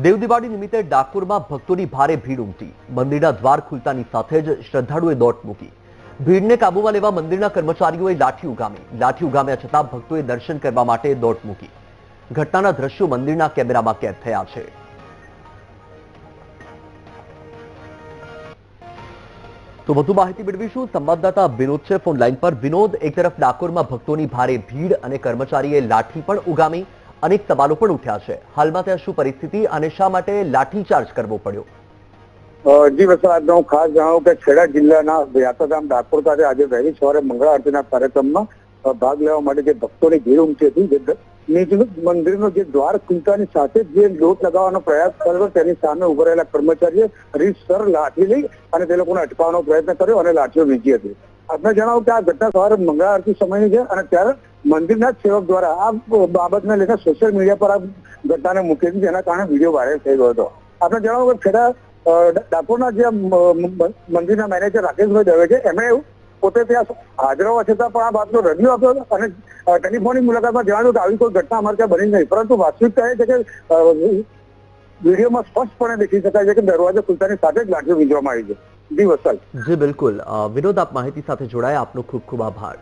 દેવ નિમિત્તે ડાકોરમાં ભક્તોની ભારે ભીડ ઉમટી. મંદિરના દ્વાર ખુલતાની સાથે જ શ્રદ્ધાળુએ દોટ મૂકી. ભીડને કાબૂમાં લેવા મંદિરના કર્મચારીઓએ લાઠી ઉગામી. લાઠી ઉગામ્યા છતાં ભક્તોએ દર્શન કરવા માટે દોટ મૂકી. ઘટનાના દ્રશ્યો મંદિરના કેમેરામાં કેદ થયા છે. તો વધુ માહિતી મેળવીશું. સંવાદદાતા વિનોદ છે. ફોન લાઈન પર. વિનોદ, એક તરફ ડાકોરમાં ભક્તોની ભારે ભીડ અને કર્મચારીએ લાઠી પણ ઉગામી. અનેક સવાલો પણ ઉઠ્યા છે. હાલમાં ત્યાં શું પરિસ્થિતિ અને શા માટે લાઠીચાર્જ કરવો પડ્યો? જી વસાહતનો હું ખાસ જણાવું કે ખેડા જિલ્લાના યાત્રાધામ ડાકોર ખાતે આજે વહેલી સવારે મંગળા આરતીના કાર્યક્રમમાં ભાગ લેવા માટે જે ભક્તોની ભીડ ઉમટી હતી મંદિરનો જે દ્વાર ખુલતાની સાથે જે લોટ લગાવવાનો પ્રયાસ કર્યો, તેની સામે ઊભા રહેલા કર્મચારીએ રીતસર લાઠી લઈ અને તે લોકોને અટકાવવાનો પ્રયત્ન કર્યો અને લાઠીઓ વીંચી હતી. આપને જણાવું કે આ ઘટના સવારે મંગળા આરતી સમયની છે અને ત્યારે મંદિરના સેવક દ્વારા આ બાબતને લઈને સોશિયલ મીડિયા પર આ ઘટનાને મૂકી હતી જેના કારણે વીડિયો વાયરલ થઈ ગયો હતો. આપણે જણાવો કે ખેડા ડાકોરના જે મંદિરના મેનેજર રાકેશભાઈ દવે છે, એમણે પોતે ત્યાં હાજર હોવા છતાં પણ આ બાબતનો રજૂ આપ્યો અને ટેલિફોનની મુલાકાતમાં જણાવ્યું કે આવી કોઈ ઘટના અમારે ત્યાં બની નહીં. પરંતુ વાસ્તવિકતા એ છે કે વિડીયોમાં સ્પષ્ટપણે દેખી શકાય છે કે દરવાજો ખુલતાની સાથે જ લાઠીઓ વીજવામાં આવી છે. જી વસલ જી, બિલકુલ. વિનોદ, આપ માહિતી સાથે જોડાયા. આપનો ખૂબ ખૂબ આભાર.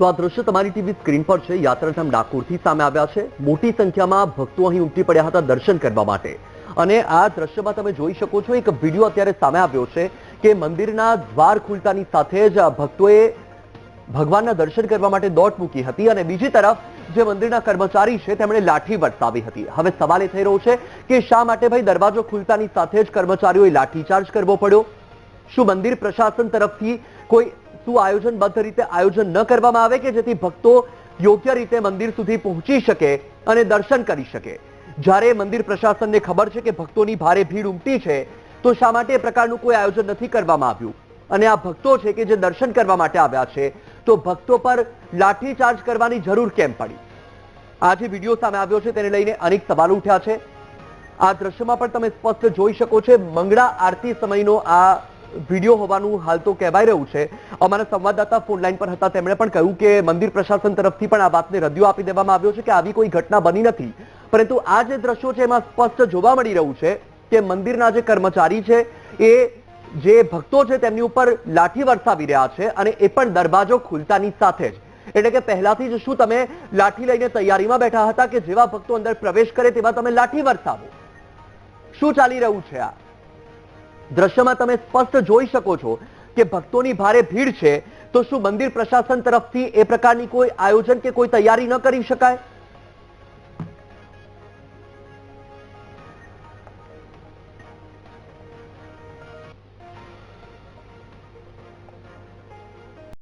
તો આ દ્રશ્ય તમારી ટીવી સ્ક્રીન પર છે. યાત્રાધામ ડાકોરથી સામે આવ્યા છે. મોટી સંખ્યામાં ભક્તો અહીં ઉમટી પડ્યા હતા દર્શન કરવા માટે. અને આ દ્રશ્યમાં તમે જોઈ શકો છો, એક વીડિયો અત્યારે સામે આવ્યો છે કે મંદિરના દ્વાર ખુલતાની સાથે જ ભક્તોએ ભગવાનના દર્શન કરવા માટે દોટ મૂકી હતી અને બીજી તરફ જે મંદિરના કર્મચારી છે, તેમણે લાઠી વરસાવી હતી. હવે સવાલ એ થઈ રહ્યો છે કે શા માટે ભાઈ દરવાજો ખુલતાની સાથે જ કર્મચારીઓએ લાઠીચાર્જ કરવો પડ્યો? શું મંદિર પ્રશાસન તરફથી કોઈ શું આયોજનબદ્ધ રીતે આયોજન ન કરવામાં આવે કે જેથી ભક્તો યોગ્ય રીતે મંદિર સુધી પહોંચી શકે અને દર્શન કરી શકે. જ્યારે મંદિર પ્રશાસનને ખબર છે કે ભક્તોની ભારે ભીડ ઉમટી છે, તો શા માટે પ્રકારનું કોઈ આયોજન નથી કરવામાં આવ્યું? અને આ ભક્તો છે કે જે દર્શન કરવા માટે આવ્યા છે, તો ભક્તો પર લાઠીચાર્જ કરવાની જરૂર કેમ પડી? આ જે વીડિયો સામે આવ્યો છે, તેને લઈને અનેક સવાલો ઉઠ્યા છે. આ દ્રશ્યમાં પણ તમે સ્પષ્ટ જોઈ શકો છો, મંગળા આરતી સમયનો આ વીડિયો હોવાનું હાલ તો કહેવાય રહ્યું છે. અમારા સંવાદદાતા ફોન લાઈન પર હતા. તેમણે પણ કહ્યું કે મંદિર પ્રશાસન તરફથી પણ આ વાતને રદિયો આપી દેવામાં આવ્યો છે કે આવી કોઈ ઘટના બની નથી. પરંતુ આ જે દ્રશ્યો છે એમાં સ્પષ્ટ જોવા મળી રહ્યું છે કે મંદિરના જે કર્મચારી છે એ જે ભક્તો છે તેમની ઉપર લાઠી વરસાવી રહ્યા છે અને એ પણ દરવાજો ખુલતાની સાથે જ. એટલે કે પહેલાથી જ શું તમે લાઠી લઈને તૈયારીમાં બેઠા હતા કે જેવા ભક્તો અંદર પ્રવેશ કરે તેવા તમે લાઠી વરસાવો? શું ચાલી રહ્યું છે આ? દ્રશ્યમાં તમે સ્પષ્ટ જોઈ શકો છો કે ભક્તોની ભારે ભીડ છે. તો શું મંદિર પ્રશાસન તરફથી એ પ્રકારની કોઈ આયોજન કે કોઈ તૈયારી ન કરી શકાય?